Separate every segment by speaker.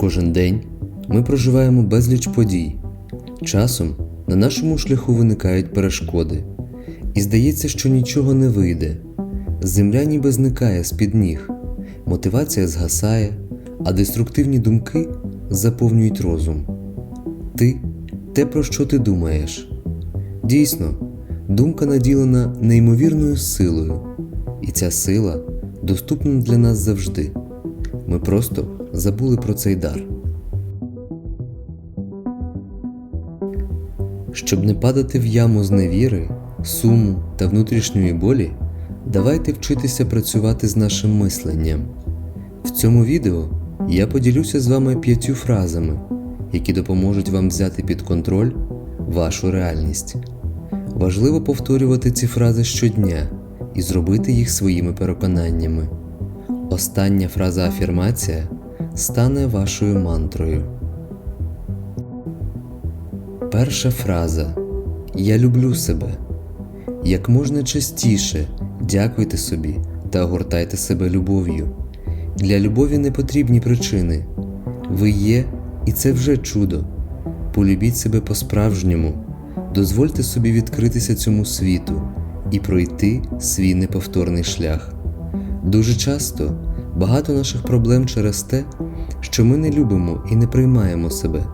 Speaker 1: Кожен день ми проживаємо безліч подій. Часом на нашому шляху виникають перешкоди, і здається, що нічого не вийде. Земля ніби зникає з-під ніг, мотивація згасає, а деструктивні думки заповнюють розум. Ти те, про що ти думаєш. Дійсно, думка наділена неймовірною силою, і ця сила доступна для нас завжди. Ми просто забули про цей дар. Щоб не падати в яму зневіри, суму та внутрішньої болі, давайте вчитися працювати з нашим мисленням. В цьому відео я поділюся з вами п'ятью фразами, які допоможуть вам взяти під контроль вашу реальність. Важливо повторювати ці фрази щодня і зробити їх своїми переконаннями. Остання фраза афірмація стане вашою мантрою. Перша фраза Я люблю себе. Як можна частіше дякуйте собі та огортайте себе любов'ю. Для любові не потрібні причини. Ви є, і це вже чудо. Полюбіть себе по-справжньому, дозвольте собі відкритися цьому світу і пройти свій неповторний шлях. Дуже часто багато наших проблем через те, що ми не любимо і не приймаємо себе.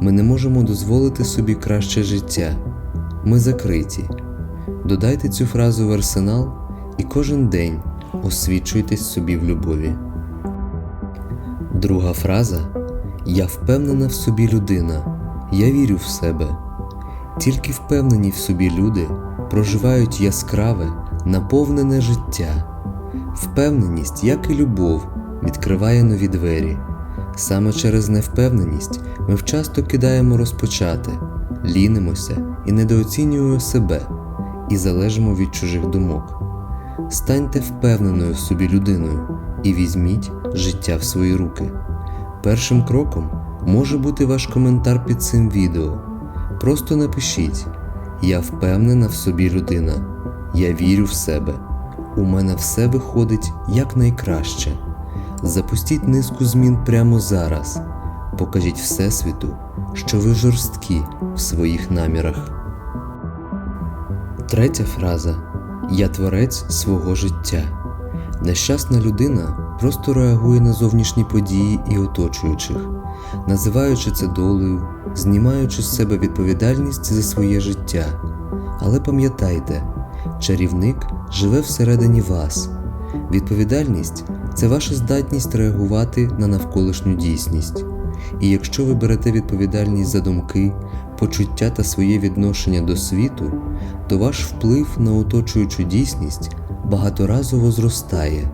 Speaker 1: Ми не можемо дозволити собі краще життя. Ми закриті. Додайте цю фразу в арсенал і кожен день освічуйтесь собі в любові. Друга фраза Я впевнена в собі людина. Я вірю в себе. Тільки впевнені в собі люди проживають яскраве, наповнене життя. Впевненість, як і любов, відкриває нові двері. Саме через невпевненість ми вчасто кидаємо розпочати, лінимося і недооцінюємо себе, і залежимо від чужих думок. Станьте впевненою в собі людиною і візьміть життя в свої руки. Першим кроком може бути ваш коментар під цим відео. Просто напишіть: Я впевнена в собі людина, я вірю в себе. У мене все виходить якнайкраще. Запустіть низку змін прямо зараз. Покажіть Всесвіту, що ви жорсткі в своїх намірах. Третя фраза Я творець свого життя. Нещасна людина просто реагує на зовнішні події і оточуючих, називаючи це долею, знімаючи з себе відповідальність за своє життя. Але пам'ятайте, чарівник живе всередині вас. Відповідальність це ваша здатність реагувати на навколишню дійсність. І якщо ви берете відповідальність за думки, почуття та своє відношення до світу, то ваш вплив на оточуючу дійсність багаторазово зростає.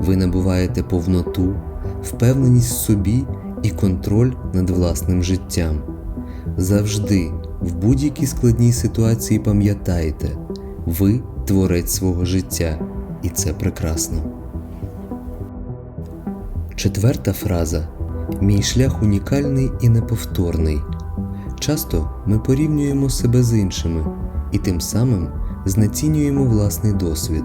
Speaker 1: Ви набуваєте повноту, впевненість в собі і контроль над власним життям. Завжди, в будь-якій складній ситуації пам'ятайте, ви творець свого життя, і це прекрасно. Четверта фраза Мій шлях унікальний і неповторний. Часто ми порівнюємо себе з іншими і тим самим знецінюємо власний досвід.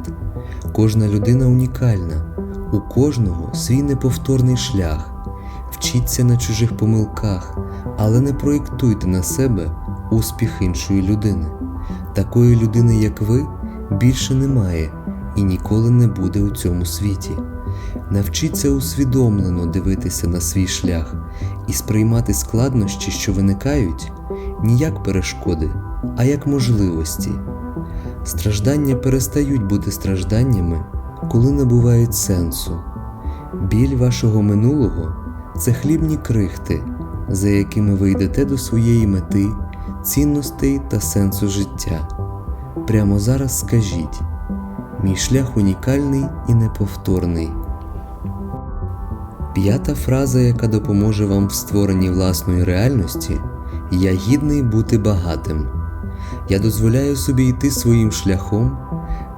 Speaker 1: Кожна людина унікальна, у кожного свій неповторний шлях. Вчіться на чужих помилках, але не проєктуйте на себе успіх іншої людини. Такої людини, як ви, більше немає і ніколи не буде у цьому світі. Навчіться усвідомлено дивитися на свій шлях і сприймати складнощі, що виникають, не як перешкоди, а як можливості. Страждання перестають бути стражданнями, коли набувають сенсу. Біль вашого минулого це хлібні крихти, за якими ви йдете до своєї мети, цінностей та сенсу життя. Прямо зараз скажіть: мій шлях унікальний і неповторний. П'ята фраза, яка допоможе вам в створенні власної реальності Я гідний бути багатим. Я дозволяю собі йти своїм шляхом,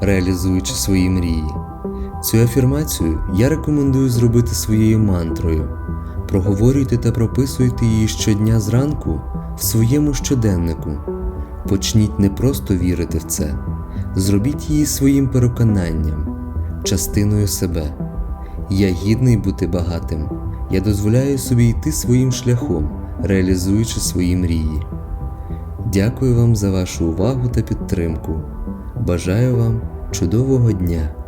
Speaker 1: реалізуючи свої мрії. Цю афірмацію я рекомендую зробити своєю мантрою. Проговорюйте та прописуйте її щодня зранку в своєму щоденнику. Почніть не просто вірити в це, зробіть її своїм переконанням, частиною себе. Я гідний бути багатим, Я дозволяю собі йти своїм шляхом, реалізуючи свої мрії. Дякую вам за вашу увагу та підтримку. Бажаю вам чудового дня!